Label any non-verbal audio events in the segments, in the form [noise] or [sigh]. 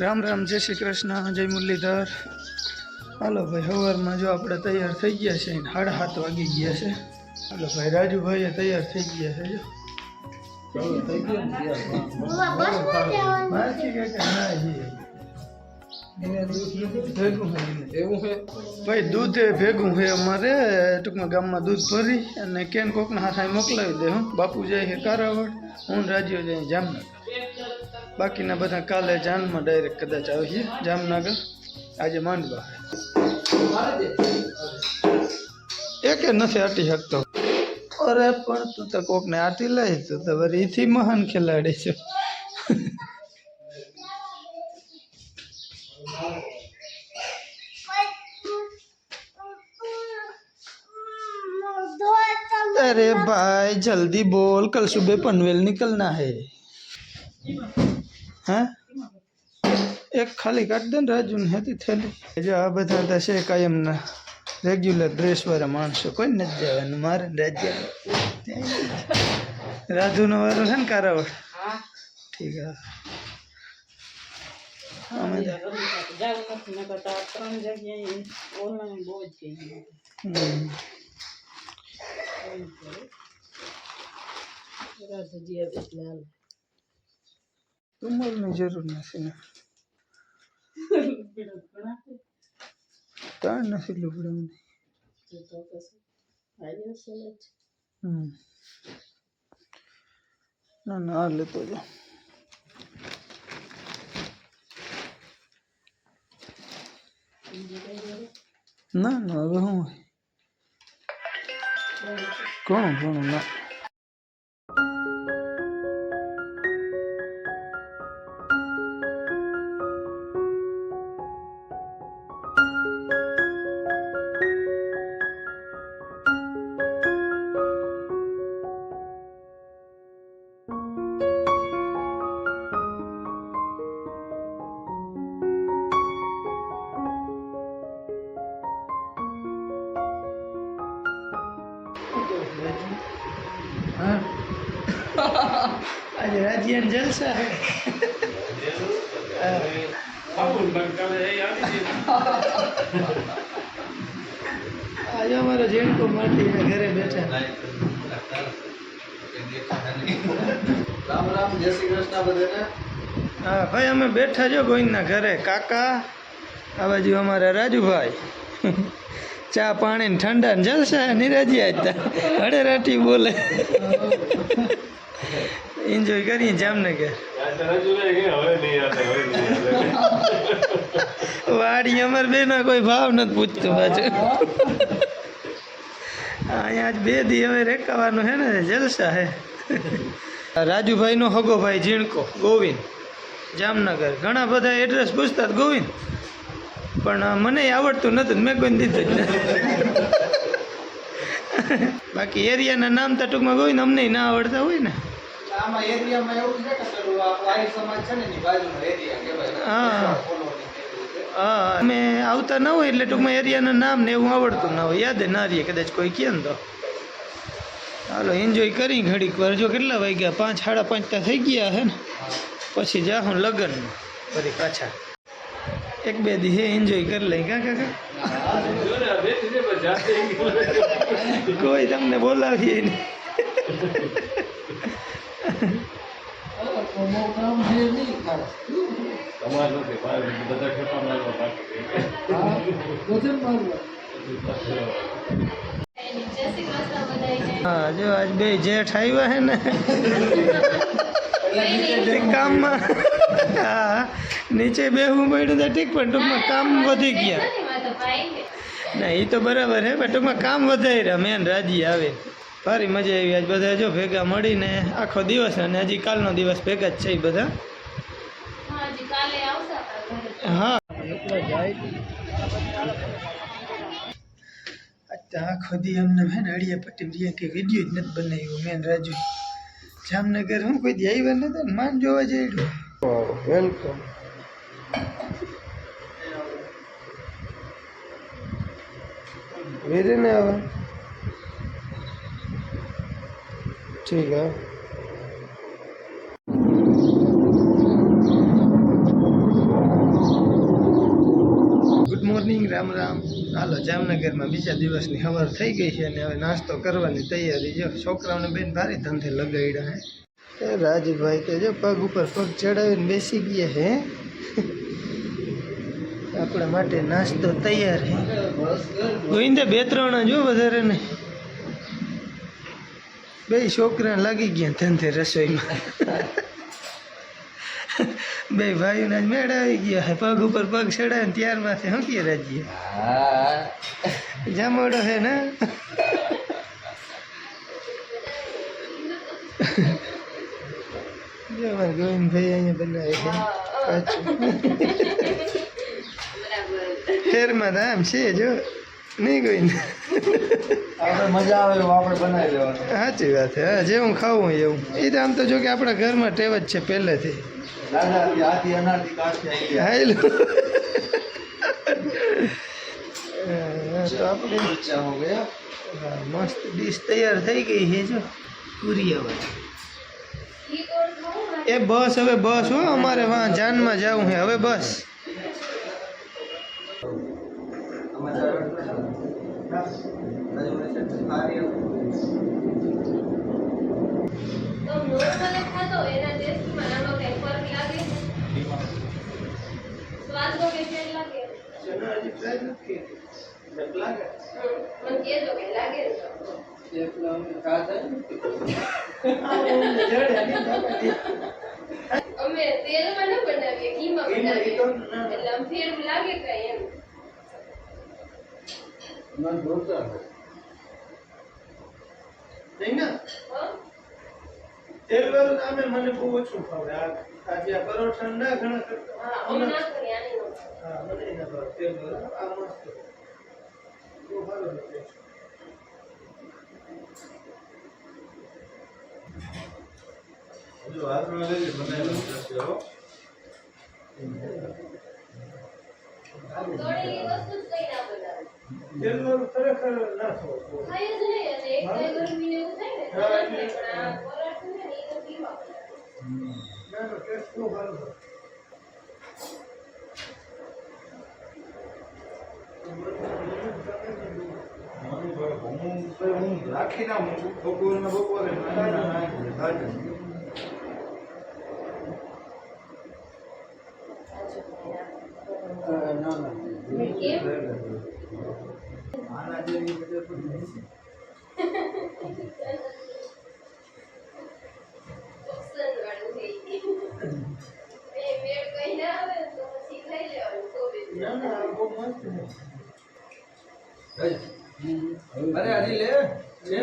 રામ રામ જય શ્રી કૃષ્ણ જય મુરલીધર. હાલો ભાઈ સવારમાં જો આપણે તૈયાર થઈ ગયા છે હાડ સાડા સાત વાગી ગયા છે. હાલો ભાઈ રાજુભાઈ તૈયાર થઈ ગયા છે જો. ભાઈ દૂધ એ ભેગું છે અમારે. ટૂંકમાં ગામમાં દૂધ ભરી અને કેન કોકના હાથે મોકલાવી દે હું. બાપુ જાય છે કારાવડ હું રાજ્યો જાય જામનગર. બાકીના બધા કાલે જાનમાં ડાયરેક્ટ કદાચ આવીએ જામનગર આજે માંડવા એક નથી આટી શકતો અરે પણ તું તો કોકને આટી લઈ તું તો વળી એથી મહાન ખેલાડી છે अरे भाई जल्दी बोल कल सुबह पनवेल निकलना है હા એક ખાલી કાઢ દે ને રાજુ ને હતી થેલી જો આ બધા હતા છે કાયમના રેગ્યુલર ડ્રેસ વાળા માણસો કોઈ નથી જવાનું મારે ને રાજ્ય રાજુનો વારો છે ને કારાવડ ઠીક છે અમે તો જાવું નથી નકર તો આ ત્રણ જગ્યાએ ઓનલાઈન બહુ જ થઈ ગયું હમ. રાધજી આવે એટલે હાલે. રૂમાલની જરૂર નથી ને બીડું ઘણા છે. તાણ નથી લુગડાની તો તો પછી આવી હશે ને જ. હમ ના ના આ લેતો જાઓ બીજું કઈ જરૂર? ના ના હવે શું હોય ઘણું ઘણું ના આજે રાજ્યાન જલસા આજે અમારો જેણકો માટી ઘરે બેઠા. રામ રામ જય શ્રી કૃષ્ણ બધાને હા, ભાઈ, અમે બેઠા જો ગોવિંદના ઘરે. કાકા, આ બાજુ અમારા રાજુભાઈ. ચા પાણી ને ઠંડા ને જલસા, નિરાજી આજતા હડે રાટી બોલે. એન્જોય કરી જામનગર. વાડી અમારે બેના કોઈ ભાવ નથી પૂછતું પાછું. અહીંયા આજ બે દી હવે રેકાવાનું હે ને, જલસા હે. રાજુભાઈનો હગો ભાઈ ઝીણકો, ગોવિંદ, જામનગર. ઘણા બધા એડ્રેસ પૂછતા ગોવિંદ. પણ મને આવડતું નતું મેં કોઈ દીધું જ નથી. બાકી એરિયાના નામ તો ટૂંકમાં ગોવિંદ અમને ના આવડતા હોય ને. આમાં એરિયામાં એવું છે કે પેલું આ સમાજ છે ને એની બાજુનો એરિયા કહેવાય. હા. હા અમે આવતા ના હોય એટલે ટૂંકમાં એરિયાના નામ ને એવું આવડતું ના હોય. યાદ ના રહીએ કદાચ કોઈ કહે ને તો. હાલો એન્જોય કરી ઘડીક વાર. જો કેટલા વાગ્યા? પાંચ સાડા પાંચ તો થઈ ગયા હે ને? પછી જાહું લગ્નમાં. ફરી પાછા. એક બે દી એન્જોય કરી લઈ. કા કાકા કોઈ તમને બોલાવીએ નહીં. હા, જો આજ બે જેઠ આવ્યા હે ને કામમાં હા નીચે બેહવું પડ્યું તો ઠીક પણ ટૂંકમાં કામ વધી ગયા. ના એ તો બરાબર હે પણ ટૂંકમાં કામ વધારી મેન રાજી આવે. ભારી મજા આવી આજ બધા જો ભેગા મળીને આખો દિવસ અને હજી કાલનો દિવસ ભેગા જ છે બધા. હા આખો દી અમને હે ને અડિયા પટ્ટી રીએ કે વીડિયો જ નથી બનાવ્યો મેન રાજુ. જામનગર હું કોઈ દી આવ્યા નતો ને? માન જોવા જઈડું. વેલકમ વેરે ને આવે? ઠીક है। મોર્નિંગ રામ રામ હાલો જામનગરમાં બીજા દિવસની સવાર થઈ ગઈ છે અને હવે નાસ્તો કરવાની તૈયારી જો છોકરાઓને બેન ભારી ધંધે લગાડ્યા હે. એ રાજભાઈ તો જો પગ ઉપર પગ ચડાવીને બેસી ગયા હે? આપણા માટે નાસ્તો તૈયાર હે. ગોવિંદે બે ત્રણ જો વધારે નહીં. બે છોકરા લાગી ગયા ધંધે રસોઈમાં. બે ભાઈઓના જ મેળ આવી ગયા હે પગ ઉપર પગ ચડાવે ને ત્યારમાંથી શું કે રાજીએ જામોડો હે ને? જો અમારા ગોવિંદભાઈ અહીંયા બનાવે છે. પાછું. ફેરમાં તો આમ છે જો નહીં ગોવિંદ. આપણે મજા આવે એવું આપણે બનાવી લેવાનું. સાચી વાત છે. હા જેવું ખાવું એવું. એ તો આમ તો જો કે આપણા ઘરમાં ટેવ જ છે પહેલેથી. મસ્ત ડીશ તૈયાર થઈ ગઈ છે જો. આવે એ બસ હવે બસ હો. અમારે વાં જાનમાં જવું છે. હવે બસ. Thank નોર્મલ ફરક લાગે કઈ લાગે મને કહેજો કે લાગે ને તો. અમે તેલમાં ન બનાવીએ ઘીમાં બનાવીએ એટલે આમ ફેર લાગે કઈ એમ નહીં ને તેલ વાળું આમે મને બહુ ઓછું ભાવે આ આજે આ પરોઠા ના ઘણા કરતા. હા અમે ના કરીએ આની નો હા મને એના ભાવે. તેલ વાળું આ મસ્ત બહુ સારું લાગે જ કઈ ના વાળું ખરેખર ના થવું જોઈએ. ખાય જ નહીં અને એક કઈ ગરમી ને એવું થાય ને તો ના થાય. પણ આ પરાઠું છે ને એ તો ઘીમાં બનાવે ના ના ટેસ્ટ બહુ સારો છે. રાખી ના મૂકું બપોરે ને બપોરે કેમ આના જેવી તો અરે હજી લે છે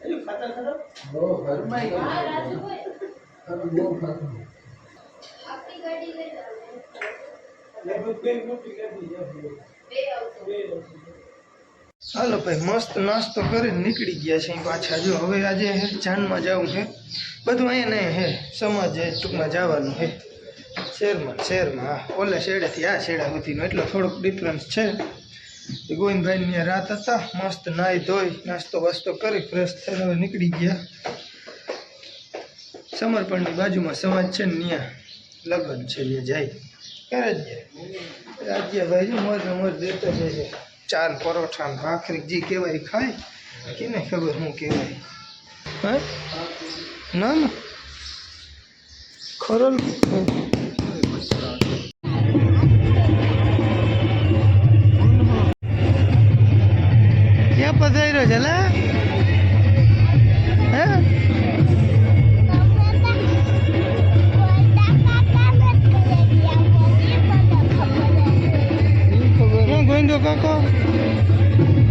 હજુ ખાતા ખાતા ઘરમાં આપણી ગાડી લઈ ગાડી આપણી. હાલો ભાઈ, મસ્ત નાસ્તો કરીને નીકળી ગયા છે પાછા. જો હવે આજે જાનમાં જવું છે બધું અહીંયા નહીં હે, સમાજ ટૂંકમાં જવાનું હે. શહેરમાં શહેરમાં ઓલા શેડેથી આ શેડા સુધીનો એટલો થોડોક ડિફરન્સ છે. ગોવિંદભાઈની રાત હતા, મસ્ત નાહી ધોઈ, નાસ્તો વાસ્તો કરી ફ્રેશ થઈને હવે નીકળી ગયા. સમર્પણની બાજુમાં સમાજ છે ને ત્યાં, લગ્ન છે જાય. કરે જ જાય રાજ્યભાઈ જો મોર મોર દેતા જાય ચાર પરોઠા ને ભાખરી જે કહેવાય ખાય ખાય કેને ખબર હું કહેવાય. હે? ના ના. ખોરલ ક્યાં પધાર્યો છે લા? ક્યાં ગોવિંદો કાકો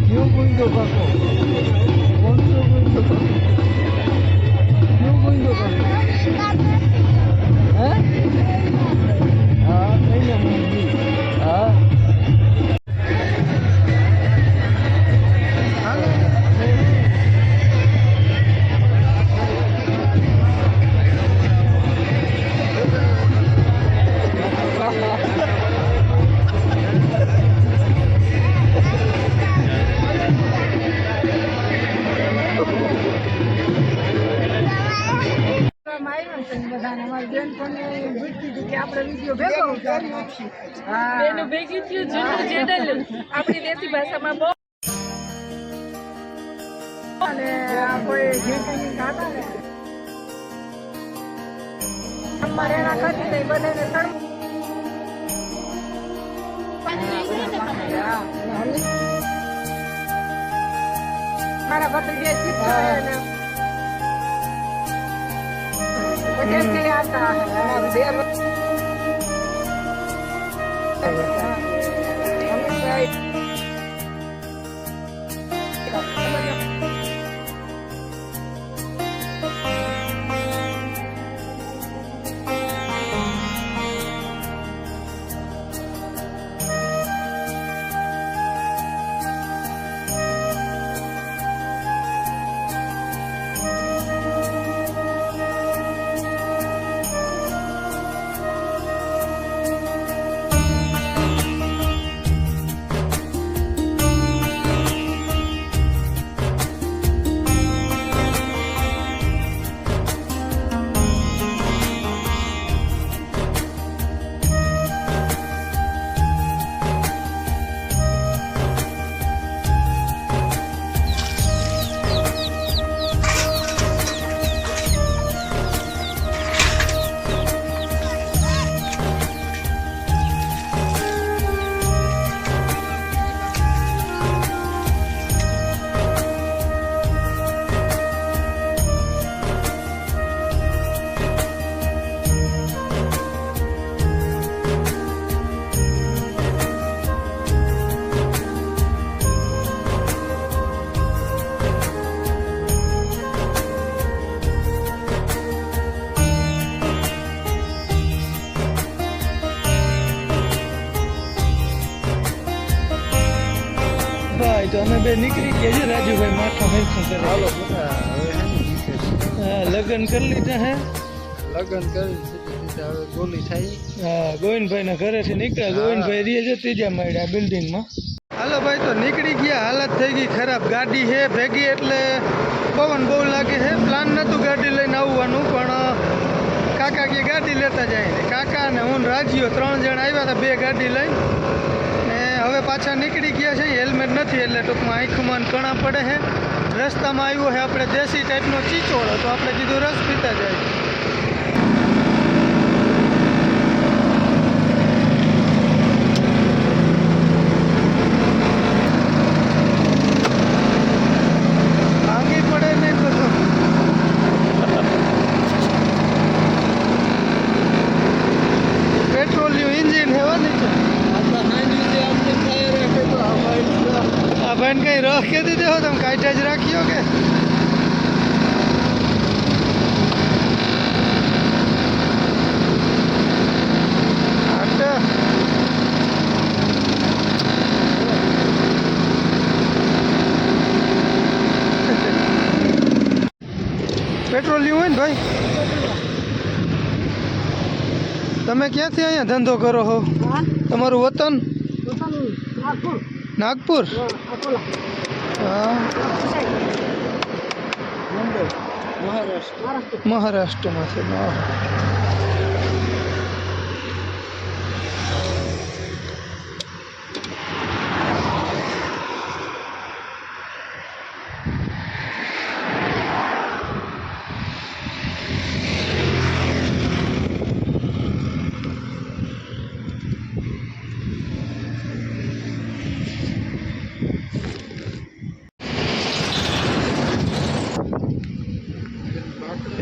ક્યાં ગોવિંદો કાકો કોણ બેનું ભેગી થયું જૂનું ચેનલ. આપણી દેશી ભાષામાં બહુ અને આ કોઈ ઘેટાની ખાતા ને અમારે એના ખાતી નહીં બધાને તળ મારા ભત્રીજે શીખ્યો એને. વિદેશથી આવતા બે નીકળી ગયા છે રાજુભાઈ માથા હરખું કરે. હાલો હા લગ્ન કરી લીધા હે? લગ્ન કરી હવે ગોલી થાય. હા ગોવિંદભાઈના ઘરેથી નીકળ્યા. ગોવિંદભાઈ રીએ છે ત્રીજા માળ્યા બિલ્ડિંગમાં. હાલો ભાઈ તો નીકળી ગયા. હાલત થઈ ગઈ ખરાબ. ગાડી છે ભેગી એટલે પવન બહુ લાગે છે. પ્લાન નહોતું ગાડી લઈને આવવાનું પણ કાકા કે ગાડી લેતા જાય કાકા ને હું રાજ્યો ત્રણ જણ આવ્યા હતા બે ગાડી લઈ ને હવે પાછા નીકળી ગયા છે. હેલ્મેટ નથી એટલે ટૂંકમાં આંખમાં કણા પડે છે. રસ્તામાં આવ્યો છે આપણે દેશી ટાઈપનો ચીચોળો, તો આપણે કીધું રસ પીતા જાય ભાંગી પડે નહીં બધું પેટ્રોલિયમ એન્જિન હેવાની છે આ ભાઈને કઈ રહ કે દીધો હો તમે કાઢ્યા જ રાખ્યો કે આટ. પેટ્રોલિયમ હોય ને ભાઈ? તમે ક્યાંથી અહીંયા ધંધો કરો હો? તમારું વતન? નાગપુર. હા મહારાષ્ટ્રમાંથી હા.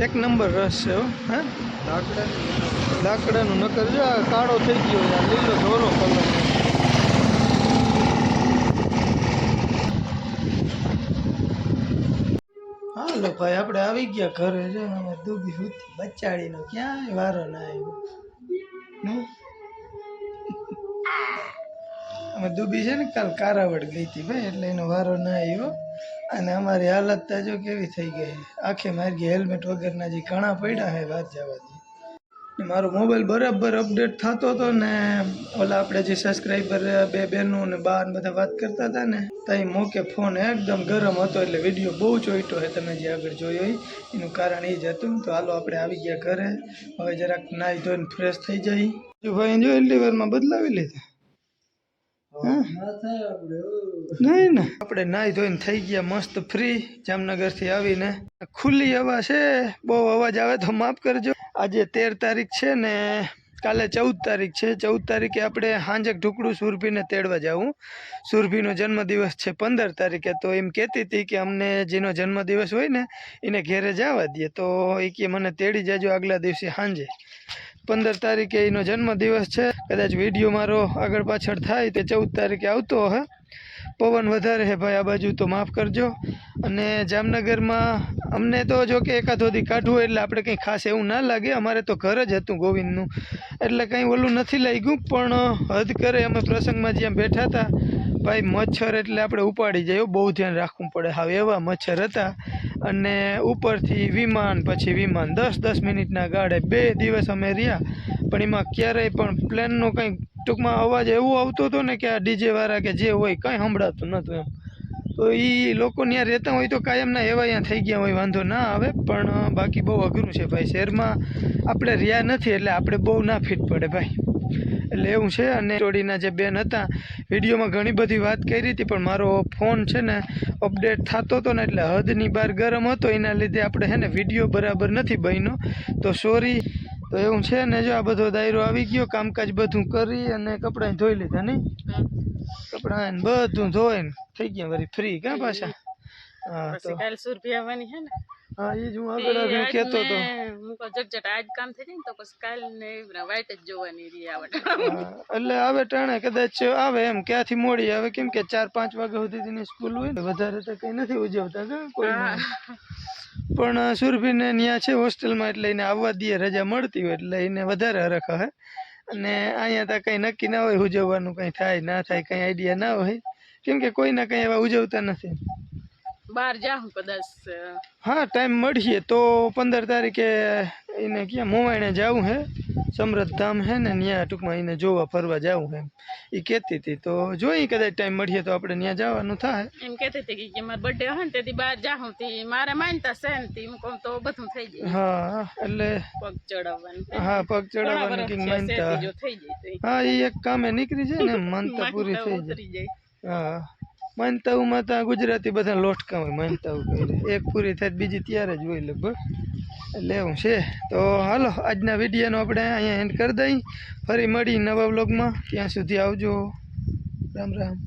એક નંબર રસ છે હો લાકડાનું નકર જો આ કાળો થઈ ગયો આ લીલો ધોરો કલર હાલો ભાઈ, આપણે આવી ગયા ઘરે છે અમે દૂબી હુતી બચાડીનો ક્યાંય વારો ના આવ્યો? અમે દુબી છે ને, કાલ કારાવડ ગઈ હતી ભાઈ, એટલે એનો વારો ના આવ્યો. અને અમારી હાલત જો કેવી થઈ ગઈ. આખે મારી હેલ્મેટ વગરના જે ઘણા પડ્યા હે વાત જવાથી. મારો મોબાઈલ બરાબર અપડેટ થતો હતો ને, ઓલા આપણે જે સબસ્ક્રાઈબર બે બહેનો ને બા ને બધા વાત કરતા હતા ને, ત્યાં મોકે ફોન એકદમ ગરમ હતો, એટલે વીડિયો બહુ ચોઈટો છે, તમે જે આગળ જોયો એનું કારણ એ જ હતું તો હાલો આપણે આવી ગયા ઘરે. હવે જરાક નાહી ધોઈને ફ્રેશ થઈ જાય. જો ભાઈ, જો એટલી વારમાં બદલાવી લીધા. નહીં ને. આપણે નાહી ધોઈને થઈ ગયા, મસ્ત ફ્રી જામનગરથી આવીને. ખુલ્લી હવા છે, બહુ અવાજ આવે તો માફ કરજો. આજે તેર તારીખ છે ને, કાલે ચૌદ તારીખ છે. ચૌદ તારીખે આપણે હાંજક ઢુકડું સુરભીને તેડવા જવું સુરભીનો જન્મદિવસ છે પંદર તારીખે, તો એમ કહેતી હતી કે અમને જેનો જન્મદિવસ હોય ને, એને ઘેરે જવા દે. તો એ કે, મને તેડી જાજો આગલા દિવસે સાંજે પંદર તારીખે એનો જન્મદિવસ છે. કદાચ વીડિયો મારો આગળ પાછળ થાય તે ચૌદ તારીખે આવતો હે. પવન વધારે હે ભાઈ, આ બાજુ તો માફ કરજો. અને જામનગરમાં અમને તો જો કે એકાદોદી કાઢવું એટલે આપણે કંઈ ખાસ એવું ના લાગે. અમારે તો ઘર જ હતું ગોવિંદનું. એટલે કંઈ ઓલું નથી લાગ્યું, પણ હદ કરે અમે પ્રસંગમાં જ્યાં બેઠા હતા ભાઈ, મચ્છર એટલે આપણે ઉપાડી જાય બહુ ધ્યાન રાખવું પડે. હવે એવા મચ્છર હતા અને ઉપરથી વિમાન, પછી વિમાન. દસ દસ મિનિટના ગાળે બે દિવસ અમે રહ્યા, પણ એમાં ક્યારેય પણ પ્લેનનો કંઈ ટૂંકમાં અવાજ એવો આવતો હતો ને કે આ ડીજે વાળા કે જે હોય, કંઈ સંભળાતું નહોતું એમ. તો એ લોકો ત્યાં રહેતા હોય તો કાયમના એવા અહીંયા થઈ ગયા હોય, વાંધો ના આવે, પણ બાકી બહુ અઘરું છે ભાઈ. શહેરમાં આપણે રહ્યા નથી એટલે આપણે બહુ ના ફિટ પડે ભાઈ. એટલે એવું છે. અને જોડીના જે બેન હતા, વિડીયોમાં ઘણી બધી વાત કરી હતી, પણ મારો ફોન છે ને અપડેટ થતો હતો ને, એટલે હદની બહાર ગરમ હતો. એના લીધે આપણે છે ને વીડિયો બરાબર નથી બન્યો. તો સોરી. તો એવું છે ને, જો આ બધો દાયરો આવી ગયો, કામકાજ બધું કરી અને કપડાં ધોઈ લીધા નહીં? કપડાં બધું ધોઈને થઈ ગયા, વળી ફ્રી ક્યાં પાછા? હા, તો કાલ સુરભી આવવાની છે ને? હા એ જ હું આગળ આગળ કહેતો હતો હું કહું જટ આજ કામ થઈ જાય ને તો પછી કાલ ને વાઇટ જ જોવાની રહી આવડે. એટલે આવે ટાણે કદાચ આવે એમ ક્યાંથી મોડી આવે? કેમ કે ચાર પાંચ વાગ્યા સુધી તેની સ્કૂલ હોય ને વધારે તો કઈ નથી ઉજવતા કે કોઈ પણ સુરભીને ત્યાં છે હોસ્ટેલમાં એટલે એને આવવા દઈએ રજા મળતી હોય એટલે એને વધારે હરખ હે. અને અહીંયા તો કંઈ નક્કી ના હોય ઉજવવાનું કંઈ થાય ના થાય કંઈ આઈડિયા ના હોય. કેમ કે કોઈના કંઈ એવા ઉજવતા નથી. બહાર જાઉં કદાચ હા ટાઈમ મળીએ તો પંદર તારીખે એને ક્યાં મોવાણે જવું હે સમરથ ધામ હે ને ત્યાં ટૂંકમાં એને જોવા ફરવા જવું હે એ કહેતી હતી તો જોઈ કદાચ ટાઈમ મળીએ તો આપણે ત્યાં જવાનું થાય. એમ કહેતી હતી કે મારો બર્થડે હોય ને તેથી બહાર જાઉં તી મારે માનતા છે ને તી હું કહું તો બધું થઈ જાય. હા એટલે પગ ચડાવવાનું હા પગ ઘણા ચડાવવાની કંઈક વર્ષ માનતા. જો થઈ જાય તો હા એ એક કામે નીકળી જાય ને માનતા [laughs] પૂરી થઈ જાય. ઉતરી જાય. હા. માનતાઓમાં તો ગુજરાતી બધા લોટકા હોય માનતાઓ એક પૂરી થાય બીજી ત્યારે જ હોય લગભગ. એવું છે. તો હાલો, આજના વિડીયોનો આપણે અહીંયા એન્ડ કરી દઈ. ફરી મળી નવા વ્લોગમાં ત્યાં સુધી આવજો. રામ રામ.